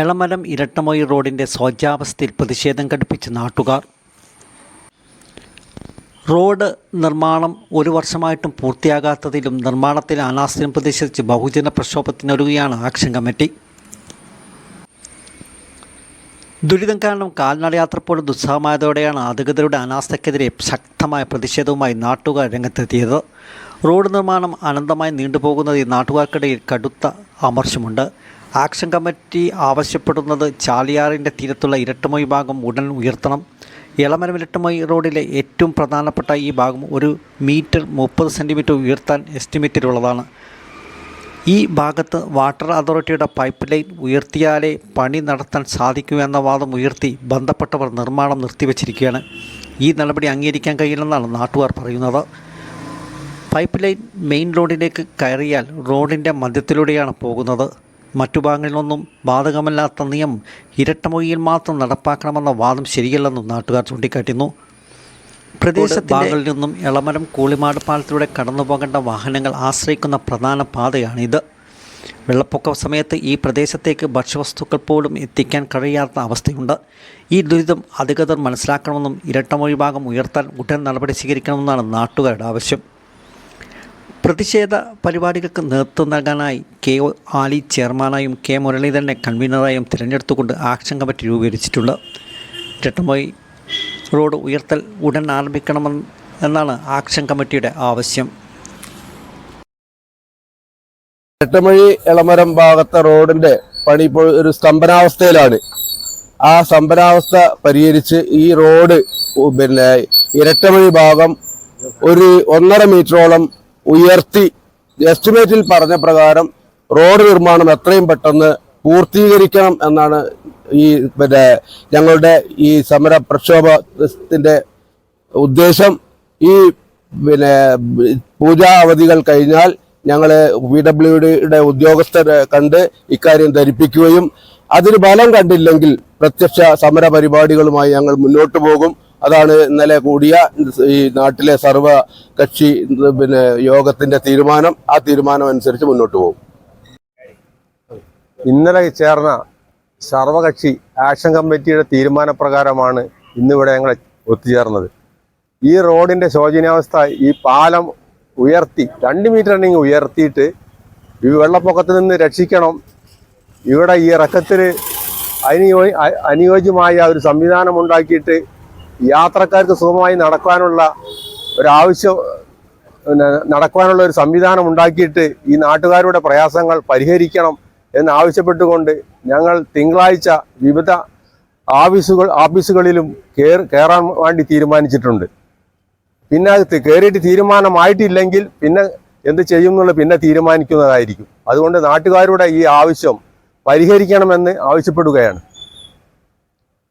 എളമരം ഇരട്ടമൊഴി റോഡിന്റെ ശോച്യാവസ്ഥയിൽ പ്രതിഷേധം ഘടിപ്പിച്ച് നാട്ടുകാർ. റോഡ് നിർമ്മാണം ഒരു വർഷമായിട്ടും പൂർത്തിയാകാത്തതിലും നിർമ്മാണത്തിൽ അനാസ്ഥയും പ്രതിഷേധിച്ച് ബഹുജന പ്രക്ഷോഭത്തിനൊരുകയാണ് ആക്ഷൻ കമ്മിറ്റി. ദുരിതം കാരണം കാൽനടയാത്ര പോലും ദുസ്സഹമായതോടെയാണ് അധികൃതരുടെ അനാസ്ഥയ്ക്കെതിരെ ശക്തമായ പ്രതിഷേധവുമായി നാട്ടുകാർ രംഗത്തെത്തിയത്. റോഡ് നിർമ്മാണം അനന്തമായി നീണ്ടുപോകുന്നതിൽ നാട്ടുകാർക്കിടയിൽ കടുത്ത അമർശമുണ്ട് ആക്ഷൻ കമ്മിറ്റി ആവശ്യപ്പെടുന്നത് ചാലിയാറിന്റെ തീരത്തുള്ള ഇരട്ടമൊഴി ഭാഗം ഉടൻ ഉയർത്തണം. ഇളമരം ഇരട്ടമൊഴി റോഡിലെ ഏറ്റവും പ്രധാനപ്പെട്ട ഈ ഭാഗം ഒരു മീറ്റർ മുപ്പത് സെന്റിമീറ്റർ ഉയർത്താൻ എസ്റ്റിമേറ്റിലുള്ളതാണ്. ഈ ഭാഗത്ത് വാട്ടർ അതോറിറ്റിയുടെ പൈപ്പ് ലൈൻ ഉയർത്തിയാലേ പണി നടത്താൻ സാധിക്കൂ എന്ന വാദം ഉയർത്തി ബന്ധപ്പെട്ടവർ നിർമ്മാണം നിർത്തിവച്ചിരിക്കുകയാണ്. ഈ നടപടി അംഗീകരിക്കാൻ കഴിയില്ലെന്നാണ് നാട്ടുകാർ പറയുന്നത്. പൈപ്പ് ലൈൻ മെയിൻ റോഡിലേക്ക് കയറിയാൽ റോഡിന്റെ മധ്യത്തിലൂടെയാണ് പോകുന്നത്. മറ്റു ഭാഗങ്ങളിലൊന്നും ബാധകമല്ലാത്ത നിയമം ഇരട്ടമൊഴിയിൽ മാത്രം നടപ്പാക്കണമെന്ന വാദം ശരിയല്ലെന്നും നാട്ടുകാർ ചൂണ്ടിക്കാട്ടുന്നു പ്രദേശത്തിന്റെ ഭാഗങ്ങളിൽ നിന്നും എളമരം കൂളിമാട് പാലത്തിലൂടെ കടന്നു പോകേണ്ട വാഹനങ്ങൾ ആശ്രയിക്കുന്ന പ്രധാന പാതയാണിത്. വെള്ളപ്പൊക്ക സമയത്ത് ഈ പ്രദേശത്തേക്ക് ഭക്ഷ്യവസ്തുക്കൾ പോലും എത്തിക്കാൻ കഴിയാത്ത അവസ്ഥയുണ്ട്. ഈ ദുരിതം അധികൃതർ മനസ്സിലാക്കണമെന്നും ഇരട്ടമൊഴി ഭാഗം ഉയർത്താൻ ഉടൻ നടപടി സ്വീകരിക്കണമെന്നാണ് നാട്ടുകാരുടെ ആവശ്യം. പ്രതിഷേധ പരിപാടികൾക്ക് നേതൃത്വം നൽകാനായി കെ ഒ ആലി ചെയർമാനായും കെ മുരളീധരനെ കൺവീനറായും തിരഞ്ഞെടുത്തുകൊണ്ട് ആക്ഷൻ കമ്മിറ്റി രൂപീകരിച്ചിട്ടുണ്ട്. ഇരട്ടമൊഴി റോഡ് ഉയർത്തൽ ഉടൻ ആരംഭിക്കണമെന്ന് എന്നാണ് ആക്ഷൻ കമ്മിറ്റിയുടെ ആവശ്യം. എട്ടമഴി ഇളമരം ഭാഗത്തെ റോഡിന്റെ പണി ഇപ്പോൾ ഒരു സ്തംഭനാവസ്ഥയിലാണ്. ആ സ്തംഭനാവസ്ഥ പരിഹരിച്ച് ഈ റോഡ് പിന്നെ ഇരട്ടമഴി ഭാഗം ഒരു ഒന്നര മീറ്ററോളം ഉയർത്തി എസ്റ്റിമേറ്റിൽ പറഞ്ഞ പ്രകാരം റോഡ് നിർമ്മാണം എത്രയും പെട്ടെന്ന് പൂർത്തീകരിക്കണം എന്നാണ് ഈ പിന്നെ ഞങ്ങളുടെ ഈ സമര പ്രക്ഷോഭത്തിന്റെ ഉദ്ദേശം. ഈ പിന്നെ പൂജാ അവധികൾ കഴിഞ്ഞാൽ ഞങ്ങൾ പി ഡബ്ല്യു ഡിയുടെ ഉദ്യോഗസ്ഥരെ കണ്ട് ഇക്കാര്യം ധരിപ്പിക്കുകയും അതിന് ഫലം കണ്ടില്ലെങ്കിൽ പ്രത്യക്ഷ സമര പരിപാടികളുമായി ഞങ്ങൾ മുന്നോട്ട് പോകും. അതാണ് ഇന്നലെ കൂടിയ ഈ നാട്ടിലെ സർവ കക്ഷി പിന്നെ യോഗത്തിന്റെ തീരുമാനം. ആ തീരുമാനം അനുസരിച്ച് മുന്നോട്ട് പോകും. ഇന്നലെ ചേർന്ന സർവകക്ഷി ആക്ഷൻ കമ്മിറ്റിയുടെ തീരുമാനപ്രകാരമാണ് ഇന്നിവിടെ ഞങ്ങൾ ഒത്തുചേർന്നത്. ഈ റോഡിന്റെ ശോചനീയാവസ്ഥ ഈ പാലം ഉയർത്തി രണ്ട് മീറ്റർ ആണെങ്കിൽ ഉയർത്തിയിട്ട് ഈ വെള്ളപ്പൊക്കത്തിൽ നിന്ന് രക്ഷിക്കണം. ഇവിടെ ഈ ഇറക്കത്തിൽ അനുയോജ്യമായ ഒരു സംവിധാനം ഉണ്ടാക്കിയിട്ട് യാത്രക്കാർക്ക് സുഖമായി നടക്കാനുള്ള ഒരാവശ്യം പിന്നെ നടക്കുവാനുള്ള ഒരു സംവിധാനം ഉണ്ടാക്കിയിട്ട് ഈ നാട്ടുകാരുടെ പ്രയാസങ്ങൾ പരിഹരിക്കണം എന്നാവശ്യപ്പെട്ടുകൊണ്ട് ഞങ്ങൾ തിങ്കളാഴ്ച വിവിധ ആഫീസുകൾ ഓഫീസുകളിലും കേർ- കയറാൻ വേണ്ടി തീരുമാനിച്ചിട്ടുണ്ട്. പിന്നെ കയറിയിട്ട് തീരുമാനമായിട്ടില്ലെങ്കിൽ പിന്നെ എന്ത് ചെയ്യും എന്നുള്ളത് പിന്നെ തീരുമാനിക്കുന്നതായിരിക്കും. അതുകൊണ്ട് നാട്ടുകാരുടെ ഈ ആവശ്യം പരിഹരിക്കണമെന്ന് ആവശ്യപ്പെടുകയാണ്.